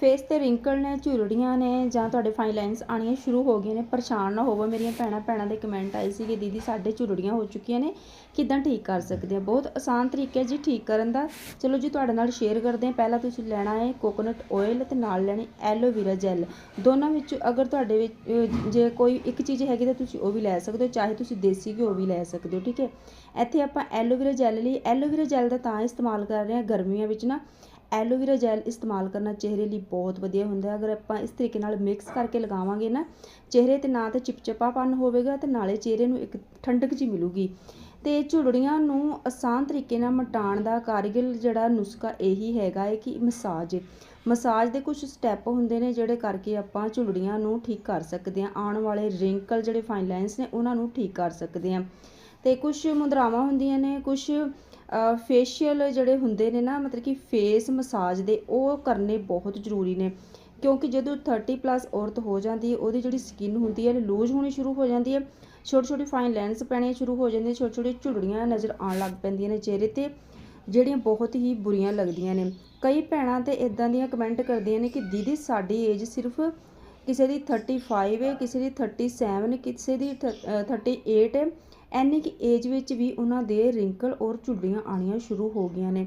Face ਤੇ wrinkle ਨੇ, ਝੁਰੜੀਆਂ ਨੇ ਜਾਂ ਤੁਹਾਡੇ ਫਾਈਨ ਲਾਈਨਸ ਆਣੀਆਂ ਸ਼ੁਰੂ ਹੋ ਗਈਆਂ ਨੇ, ਪਰੇਸ਼ਾਨ ਨਾ ਹੋਵੋ। ਮੇਰੀਆਂ ਭੈਣਾਂ ਭੈਣਾਂ ਦੇ ਕਮੈਂਟ ਆਏ ਸੀਗੇ, ਦੀਦੀ ਸਾਡੇ ਝੁਰੜੀਆਂ ਹੋ ਚੁੱਕੀਆਂ ਨੇ, ਕਿਦਾਂ ਠੀਕ ਕਰ ਸਕਦੇ ਆ? ਬਹੁਤ ਆਸਾਨ ਤਰੀਕਾ ਜੀ ਠੀਕ ਕਰਨ ਦਾ। ਚਲੋ ਜੀ, ਤੁਹਾਡੇ ਨਾਲ ਸ਼ੇਅਰ ਕਰਦੇ ਹਾਂ। ਪਹਿਲਾਂ ਤੁਸੀਂ ਲੈਣਾ ਹੈ ਕੋਕੋਨਟ ਆਇਲ ਤੇ ਨਾਲ ਲੈਣੀ ਐਲੋਵੇਰਾ ਜੈਲ ਦੋਨਾਂ ਵਿੱਚ ਅਗਰ ਤੁਹਾਡੇ ਵਿੱਚ ਜੇ ਕੋਈ ਇੱਕ ਚੀਜ਼ ਹੈਗੀ ਤਾਂ ਤੁਸੀਂ ਉਹ ਵੀ ਲੈ ਸਕਦੇ ਹੋ, ਚਾਹੇ ਤੁਸੀਂ ਦੇਸੀ ਘਿਓ ਵੀ ਲੈ ਸਕਦੇ ਹੋ, ਠੀਕ ਹੈ? ਇੱਥੇ ਆਪਾਂ ਐਲੋਵੇਰਾ ਜੈਲ ਲਈ। ਐਲੋਵੇਰਾ ਜੈਲ ਦਾ ਤਾਂ ਇਸਤੇਮਾਲ ਕਰ ਰਹੇ ਹਾਂ ਗਰਮੀਆਂ ਵਿੱਚ ਨਾ। ਐਲੋਵੇਰਾ ਜੈਲ ਇਸਤੇਮਾਲ ਕਰਨਾ ਚਿਹਰੇ ਲਈ ਬਹੁਤ ਵਧੀਆ ਹੁੰਦਾ ਹੈ। ਅਗਰ ਆਪਾਂ ਇਸ ਤਰੀਕੇ ਨਾਲ ਮਿਕਸ ਕਰਕੇ ਲਗਾਵਾਂਗੇ ਨਾ, ਚਿਹਰੇ ਤੇ ਨਾ ਤਾਂ ਚਿਪਚਿਪਾਪਨ ਹੋਵੇਗਾ ਤੇ ਨਾਲੇ ਚਿਹਰੇ ਨੂੰ ਇੱਕ ਠੰਡਕ ਜੀ ਮਿਲੂਗੀ। ਤੇ ਝੁਰੜੀਆਂ ਨੂੰ ਆਸਾਨ ਤਰੀਕੇ ਨਾਲ ਮਟਾਉਣ ਦਾ ਕਾਰਗਿਲ ਜਿਹੜਾ ਨੁਸਖਾ ਇਹੀ ਹੈਗਾ ਹੈ ਕਿ ਮਸਾਜ। ਮਸਾਜ ਦੇ ਕੁਝ ਸਟੈਪ ਹੁੰਦੇ ਨੇ ਜਿਹੜੇ ਕਰਕੇ ਆਪਾਂ ਝੁਰੜੀਆਂ ਨੂੰ ਠੀਕ ਕਰ ਸਕਦੇ ਹਾਂ। ਆਉਣ ਵਾਲੇ ਰਿੰਕਲ ਜਿਹੜੇ ਫਾਈਨ ਲਾਈਨਸ ਨੇ, ਉਹਨਾਂ ਨੂੰ ਠੀਕ ਕਰ ਸਕਦੇ ਹਾਂ। ਤੇ ਕੁਝ ਮੁਦਰਾਵਾਂ ਹੁੰਦੀਆਂ ਨੇ ਕੁਝ ਫੇਸ਼ੀਅਲ ਜਿਹੜੇ ਹੁੰਦੇ ਨੇ ਨਾ ਮਤਲਬ ਕਿ ਫੇਸ ਮਸਾਜ ਦੇ ਉਹ ਕਰਨੇ ਬਹੁਤ ਜ਼ਰੂਰੀ ਨੇ। ਕਿਉਂਕਿ ਜਦੋਂ 30 ਪਲੱਸ ਔਰਤ ਹੋ ਜਾਂਦੀ ਹੈ ਉਹਦੀ ਜਿਹੜੀ ਸਕਿਨ ਹੁੰਦੀ ਹੈ ਲੂਜ਼ ਹੋਣੀ ਸ਼ੁਰੂ ਹੋ ਜਾਂਦੀ ਹੈ। ਛੋਟੀ ਛੋਟੀ ਫਾਈਨ ਲਾਈਨਸ ਪੈਣੀਆਂ ਸ਼ੁਰੂ ਹੋ ਜਾਂਦੀਆਂ ਛੋਟੀ ਛੋਟੀ ਝੁਰੜੀਆਂ ਨਜ਼ਰ ਆਉਣ ਲੱਗ ਪੈਂਦੀਆਂ ਨੇ ਚਿਹਰੇ ਤੇ ਜਿਹੜੀਆਂ ਬਹੁਤ ਹੀ ਬੁਰੀਆਂ ਲੱਗਦੀਆਂ ਨੇ। ਕਈ ਭੈਣਾਂ ਤੇ ਇਦਾਂ ਦੀਆਂ ਕਮੈਂਟ ਕਰਦੀਆਂ ਨੇ ਕਿ ਦੀਦੀ ਸਾਡੀ ਏਜ ਸਿਰਫ ਕਿਸੇ ਦੀ 35 ਹੈ ਕਿਸੇ ਦੀ 37 ਕਿਸੇ ਦੀ ਥ- ਅ, 38 ਹੈ। ਐਨੀ ਕਿ ਏਜ ਵਿੱਚ ਵੀ ਉਹਨਾਂ ਦੇ ਰਿੰਕਲ ਔਰ ਝੁੱਡੀਆਂ ਆਣੀਆਂ ਸ਼ੁਰੂ ਹੋ ਗਈਆਂ ਨੇ।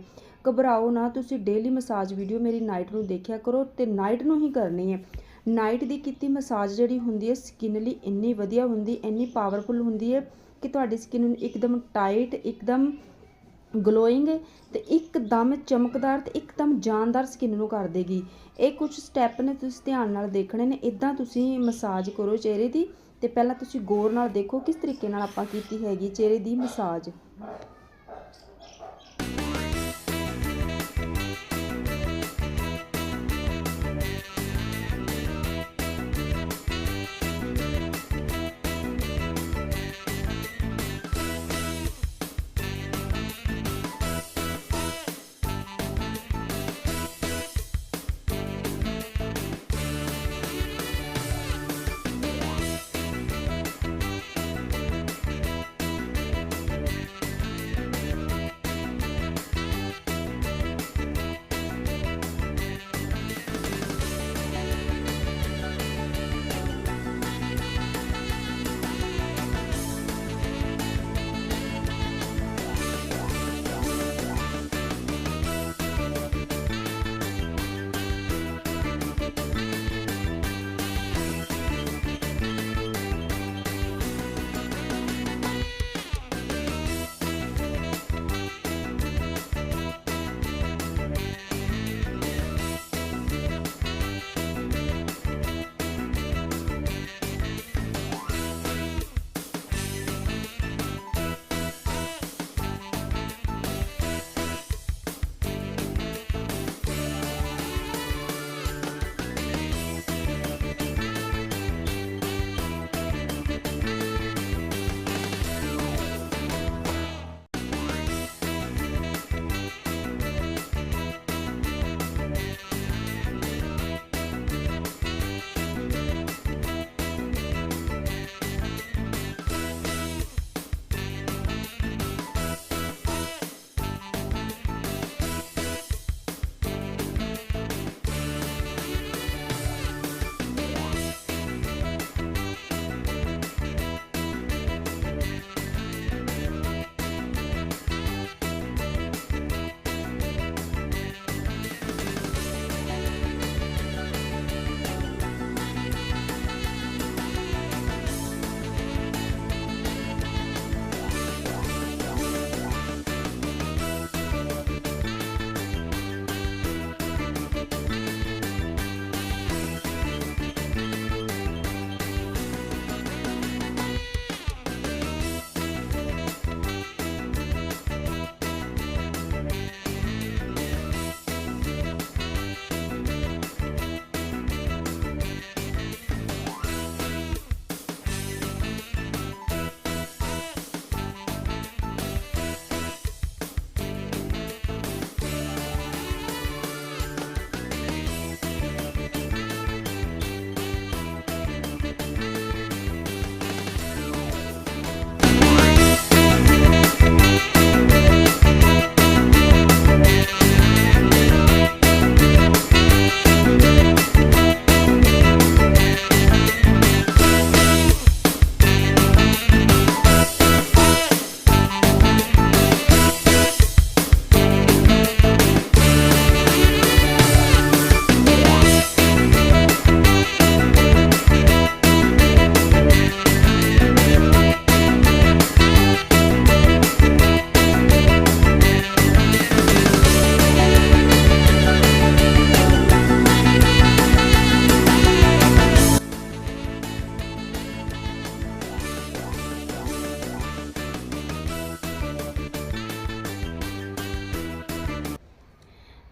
ਘਬਰਾਓ ਨਾ, ਤੁਸੀਂ ਡੇਲੀ ਮਸਾਜ ਵੀਡੀਓ ਮੇਰੀ ਨਾਈਟ ਨੂੰ ਦੇਖਿਆ ਕਰੋ ਤੇ ਨਾਈਟ ਨੂੰ ਹੀ ਕਰਨੀ ਹੈ। ਨਾਈਟ ਦੀ ਕੀਤੀ ਮਸਾਜ ਜਿਹੜੀ ਹੁੰਦੀ ਹੈ ਸਕਿਨ ਲਈ ਇੰਨੀ ਵਧੀਆ ਹੁੰਦੀ, ਇੰਨੀ ਪਾਵਰਫੁਲ ਹੁੰਦੀ ਹੈ ਕਿ ਤੁਹਾਡੀ ਸਕਿਨ ਨੂੰ ਇੱਕਦਮ ਟਾਈਟ ਇੱਕਦਮ ਗਲੋਇੰਗ ਤੇ ਇੱਕਦਮ ਚਮਕਦਾਰ ਤੇ ਇੱਕਦਮ ਜਾਨਦਾਰ ਸਕਿਨ ਨੂੰ ਕਰ ਦੇਗੀ। ਇਹ ਕੁਝ ਸਟੈਪ ਨੇ ਤੁਸੀਂ ਧਿਆਨ ਨਾਲ ਦੇਖਣੇ ਨੇ। ਇਦਾਂ ਤੁਸੀਂ ਮਸਾਜ ਕਰੋ ਚਿਹਰੇ ਦੀ ਤੇ ਪਹਿਲਾਂ ਤੁਸੀਂ ਗੌਰ ਨਾਲ ਦੇਖੋ ਕਿਸ ਤਰੀਕੇ ਨਾਲ ਆਪਾਂ ਕੀਤੀ ਹੈਗੀ ਚਿਹਰੇ ਦੀ ਮਸਾਜ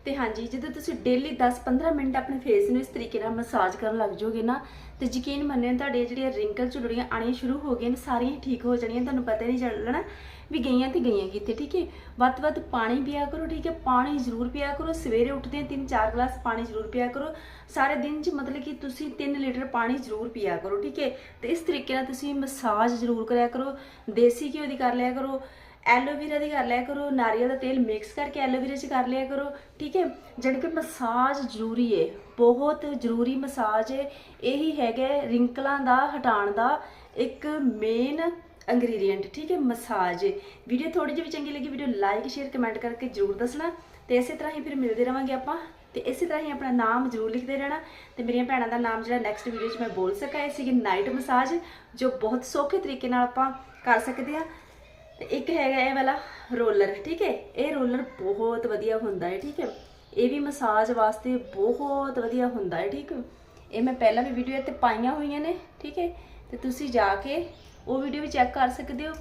ਅਤੇ ਹਾਂਜੀ, ਜਦੋਂ ਤੁਸੀਂ ਡੇਲੀ 10-15 ਮਿੰਟ ਆਪਣੇ ਫੇਸ ਨੂੰ ਇਸ ਤਰੀਕੇ ਨਾਲ ਮਸਾਜ ਕਰਨ ਲੱਗ ਜਾਓਗੇ ਨਾ, ਤੇ ਯਕੀਨ ਮੰਨਿਓ ਤੁਹਾਡੇ ਜਿਹੜੀਆਂ ਰਿੰਕਲ ਝੁਰੜੀਆਂ ਆਣੀਆਂ ਸ਼ੁਰੂ ਹੋ ਗਈਆਂ ਨੇ, ਸਾਰੀਆਂ ਹੀ ਠੀਕ ਹੋ ਜਾਣੀਆਂ, ਤੁਹਾਨੂੰ ਪਤਾ ਨਹੀਂ ਚੱਲਣਾ ਵੀ ਗਈਆਂ ਤੇ ਗਈਆਂ ਕਿੱਥੇ, ਠੀਕ ਹੈ? ਵੱਧ ਤੋਂ ਵੱਧ ਪਾਣੀ ਪੀਆ ਕਰੋ, ਠੀਕ ਹੈ? ਪਾਣੀ ਜ਼ਰੂਰ ਪੀਆ ਕਰੋ, ਸਵੇਰੇ ਉੱਠਦੇ 3-4 ਗਲਾਸ ਪਾਣੀ ਜ਼ਰੂਰ ਪੀਆ ਕਰੋ, ਸਾਰੇ ਦਿਨ 'ਚ ਮਤਲਬ ਕਿ ਤੁਸੀਂ 3 ਲੀਟਰ ਪਾਣੀ ਜ਼ਰੂਰ ਪੀਆ ਕਰੋ, ਠੀਕ ਹੈ? ਤੇ ਇਸ ਤਰੀਕੇ ਨਾਲ ਤੁਸੀਂ ਮਸਾਜ ਜ਼ਰੂਰ ਕਰਿਆ ਕਰੋ, ਦੇਸੀ ਘਿਓ ਦੀ ਕਰ ਲਿਆ ਕਰੋ ਐਲੋਵੇਰਾ ਦੀ ਕਰ ਲਿਆ ਕਰੋ, ਨਾਰੀਅਲ ਦਾ ਤੇਲ ਮਿਕਸ ਕਰਕੇ ਐਲੋਵੇਰਾ 'ਚ ਕਰ ਲਿਆ ਕਰੋ, ਠੀਕ ਹੈ? ਜਾਣੀ ਕਿ ਮਸਾਜ ਜ਼ਰੂਰੀ ਹੈ ਬਹੁਤ ਜ਼ਰੂਰੀ ਮਸਾਜ ਹੈ ਇਹੀ ਹੈਗਾ ਰਿੰਕਲਾਂ ਦਾ, ਹਟਾਉਣ ਦਾ ਇੱਕ ਮੇਨ ਇੰਗਰੀਡੀਐਂਟ ਠੀਕ ਹੈ? ਮਸਾਜ ਵੀਡੀਓ ਥੋੜੀ ਜਿਹੀ ਵੀ ਚੰਗੀ ਲੱਗੀ ਵੀਡੀਓ ਲਾਈਕ ਸ਼ੇਅਰ ਕਮੈਂਟ ਕਰਕੇ ਜਰੂਰ ਦੱਸਣਾ। ਤੇ ਇਸੇ ਤਰ੍ਹਾਂ ਹੀ ਫਿਰ ਮਿਲਦੇ ਰਵਾਂਗੇ ਆਪਾਂ। ਤੇ ਇਸੇ ਤਰ੍ਹਾਂ ਹੀ ਆਪਣਾ ਨਾਮ ਜਰੂਰ ਲਿਖਦੇ ਰਹਿਣਾ। ਤੇ ਮੇਰੀਆਂ ਭੈਣਾਂ ਦਾ ਨਾਮ ਜਿਹੜਾ ਨੈਕਸਟ ਵੀਡੀਓ 'ਚ ਮੈਂ ਬੋਲ ਸਕਾਂ, ਇਹ ਸੀਗੀ ਨਾਈਟ ਮਸਾਜ ਜੋ ਬਹੁਤ ਸੌਖੇ ਤਰੀਕੇ ਨਾਲ ਆਪਾਂ ਕਰ ਸਕਦੇ ਆ ਤੇ ਇੱਕ ਹੈਗਾ ਇਹ ਵਾਲਾ ਰੋਲਰ, ਠੀਕ ਹੈ? ਇਹ ਰੋਲਰ ਬਹੁਤ ਵਧੀਆ ਹੁੰਦਾ ਹੈ, ਠੀਕ ਹੈ? ਇਹ ਵੀ ਮਸਾਜ ਵਾਸਤੇ ਬਹੁਤ ਵਧੀਆ ਹੁੰਦਾ ਹੈ, ਠੀਕ ਇਹ ਮੈਂ ਪਹਿਲਾਂ ਵੀ ਵੀਡੀਓ ਤੇ ਪਾਈਆਂ ਹੋਈਆਂ ਨੇ, ਠੀਕ ਹੈ? ਤੇ ਤੁਸੀਂ ਜਾ ਕੇ ਉਹ ਵੀਡੀਓ ਵੀ ਚੈੱਕ ਕਰ ਸਕਦੇ ਹੋ।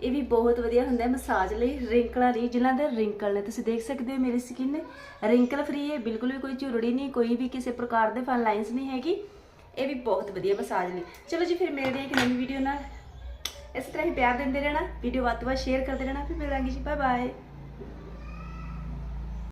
ਇਹ ਵੀ ਬਹੁਤ ਵਧੀਆ ਹੁੰਦਾ ਹੈ ਮਸਾਜ ਲਈ, ਰਿੰਕਲਾਂ ਲਈ ਜਿਨ੍ਹਾਂ ਦੇ ਰਿੰਕਲ ਨੇ, ਤੁਸੀਂ ਦੇਖ ਸਕਦੇ ਹੋ ਮੇਰੀ ਸਕਿਨ ਰਿੰਕਲ ਫ੍ਰੀ ਹੈ, ਬਿਲਕੁਲ ਵੀ ਕੋਈ ਝੁਰੜੀ ਨਹੀਂ, ਕੋਈ ਵੀ ਕਿਸੇ ਪ੍ਰਕਾਰ ਦੇ ਫਨ ਲਾਈਨਸ ਨਹੀਂ ਹੈਗੀ। ਇਹ ਵੀ ਬਹੁਤ ਵਧੀਆ ਮਸਾਜ ਲਈ। ਚਲੋ ਜੀ, ਫਿਰ ਮਿਲਦੇ ਹਾਂ ਇੱਕ ਨਵੀਂ ਵੀਡੀਓ ਨਾਲ। ਇਸ ਤਰ੍ਹਾਂ ਹੀ ਪਿਆਰ ਦਿੰਦੇ ਰਹਿਣਾ ਵੀਡੀਓ ਵੱਧ ਤੋਂ ਵੱਧ ਸ਼ੇਅਰ ਕਰਦੇ ਰਹਿਣਾ, ਫਿਰ ਮਿਲਾਂਗੇ ਜੀ ਬਾਏ ਬਾਏ